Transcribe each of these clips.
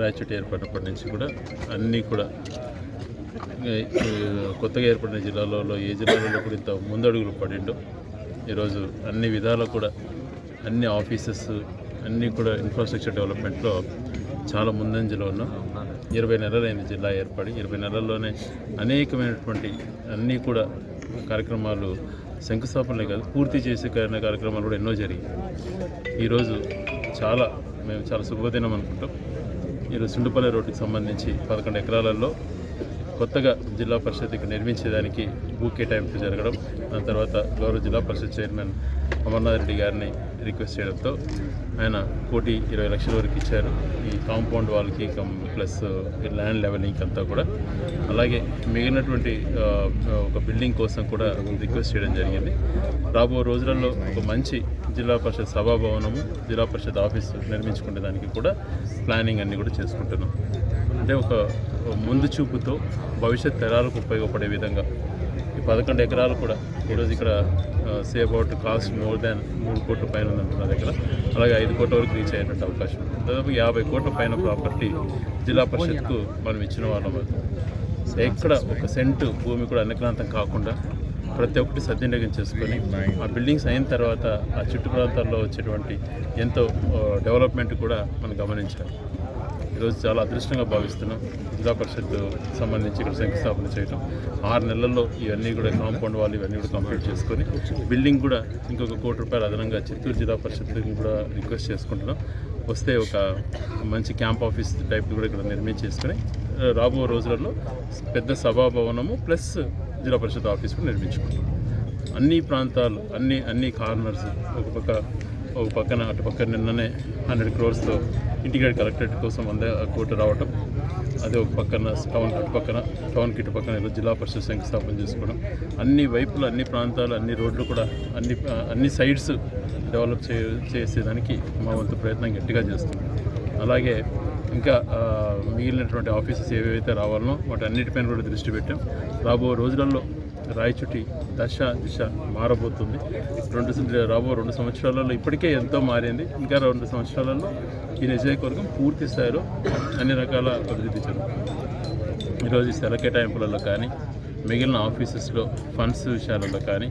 రాయచోటి ఏర్పడినప్పటి నుంచి కూడా అన్నీ కూడా కొత్తగా ఏర్పడిన జిల్లాలలో ఏ జిల్లాలలో కూడా ఇంత ముందడుగులు పడిండో. ఈరోజు అన్ని విధాలు కూడా అన్ని ఆఫీసెస్ అన్నీ కూడా ఇన్ఫ్రాస్ట్రక్చర్ డెవలప్మెంట్లో చాలా ముందంజలో ఉన్నాం. ఇరవై నెలలైన జిల్లా ఏర్పడి ఇరవై నెలల్లోనే అనేకమైనటువంటి అన్నీ కూడా కార్యక్రమాలు శంకుస్థాపనలే కాదు పూర్తి చేసే కార్యక్రమాలు కూడా ఎన్నో జరిగాయి. ఈరోజు చాలా మేము చాలా శుభదినం అనుకుంటాం. ఈరోజు సుండుపల్లి రోడ్డుకి సంబంధించి పదకొండు ఎకరాలలో కొత్తగా జిల్లా పరిషత్ ఇక్కడ నిర్మించేదానికి భూ కేటాయింపు జరగడం. దాని తర్వాత గౌరవ జిల్లా పరిషత్ చైర్మన్ అమర్నాథ్ రెడ్డి గారిని రిక్వెస్ట్ చేయడంతో ఆయన కోటి ఇరవై లక్షల వరకు ఇచ్చారు. ఈ కాంపౌండ్ వాళ్ళకి కం ప్లస్ ల్యాండ్ లెవెలింగ్ అంతా కూడా. అలాగే మిగిలినటువంటి ఒక బిల్డింగ్ కోసం కూడా రిక్వెస్ట్ చేయడం జరిగింది. రాబో రోజులలో ఒక మంచి జిల్లా పరిషత్ సభాభవనము జిల్లా పరిషత్ ఆఫీసు నిర్మించుకునే దానికి కూడా ప్లానింగ్ అన్నీ కూడా చేసుకుంటున్నాం. అంటే ఒక ముందు చూపుతో భవిష్యత్ తరాలకు ఉపయోగపడే విధంగా పదకొండు ఎకరాలు కూడా ఈరోజు ఇక్కడ say about cost more than మూడు కోట్ల పైన ఉందంట నా దగ్గర. అలాగే ఐదు కోట్ల వరకు రీచ్ అయ్యేటువంటి అవకాశం ఉంది. దాదాపు యాభై కోట్ల పైన ప్రాపర్టీ జిల్లా పరిషత్కు మనం ఇచ్చిన వాళ్ళం అది. ఎక్కడ ఒక సెంటు భూమి కూడా అన్నక్రాంతం కాకుండా ప్రతి ఒక్కటి సద్వినియోగం చేసుకొని ఆ బిల్డింగ్స్ అయిన తర్వాత ఆ చుట్టు ప్రాంతాల్లో వచ్చేటువంటి ఎంతో డెవలప్మెంట్ కూడా మనం గమనించాలి. ఈరోజు చాలా అదృష్టంగా భావిస్తున్నాం. జిల్లా పరిషత్ సంబంధించి ఇక్కడ శంకుస్థాపన చేయడం ఆరు నెలల్లో ఇవన్నీ కూడా కాంపౌండ్ వాళ్ళు ఇవన్నీ కూడా కంప్లీట్ చేసుకొని బిల్డింగ్ కూడా ఇంకొక కోటి రూపాయలు అదనంగా చిత్తూరు జిల్లా పరిషత్ని కూడా రిక్వెస్ట్ చేసుకుంటున్నాం. వస్తే ఒక మంచి క్యాంప్ ఆఫీస్ టైప్ కూడా ఇక్కడ నిర్మించేసుకొని రాబో రోజులలో పెద్ద సభాభవనము ప్లస్ జిల్లా పరిషత్ ఆఫీస్ కూడా నిర్మించుకుంటాం అన్ని ప్రాంతాలు అన్ని అన్ని కార్నర్స్ ఒక పక్క ఒక పక్కన అటు పక్కన నిన్ననే హండ్రెడ్ క్రోర్స్తో ఇంటిగ్రేట్ కలెక్టరేట్ కోసం వంద కోట్లు రావటం. అదే ఒక పక్కన టౌన్ అటు పక్కన టౌన్కి ఇటు పక్కన ఈరోజు జిల్లా పరిషత్ శంకుస్థాపన చేసుకోవడం. అన్ని వైపులు అన్ని ప్రాంతాలు అన్ని రోడ్లు కూడా అన్ని అన్ని సైడ్స్ డెవలప్ చే చేసేదానికి మా వంతు ప్రయత్నం గట్టిగా చేస్తున్నాం. అలాగే ఇంకా మిగిలినటువంటి ఆఫీసెస్ ఏవైతే రావాలనో వాటి అన్నిటిపైన కూడా దృష్టి పెట్టాం. రాబో రోజులలో రాయచుటి దశ దిశ మారబోతుంది. రెండు రాబో రెండు సంవత్సరాలలో ఇప్పటికే ఎంతో మారింది. ఇంకా రెండు సంవత్సరాలలో ఈ నియోజకవర్గం పూర్తి స్థాయిలో అన్ని రకాల అభివృద్ధి జరుగుతుంది. ఈరోజు ఈ కేటాయింపులలో కానీ మిగిలిన ఆఫీసెస్లో ఫండ్స్ విషయాలలో కానీ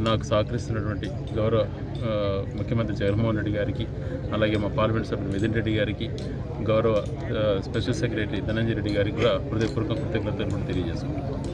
నాకు సహకరిస్తున్నటువంటి గౌరవ ముఖ్యమంత్రి జగన్మోహన్ రెడ్డి గారికి అలాగే మా పార్లమెంట్ సభ్యులు మిథున్ రెడ్డి గారికి గౌరవ స్పెషల్ సెక్రటరీ ధనంజయ రెడ్డి గారికి కూడా హృదయపూర్వక కృతజ్ఞతలు కూడా తెలియజేసుకుంటాను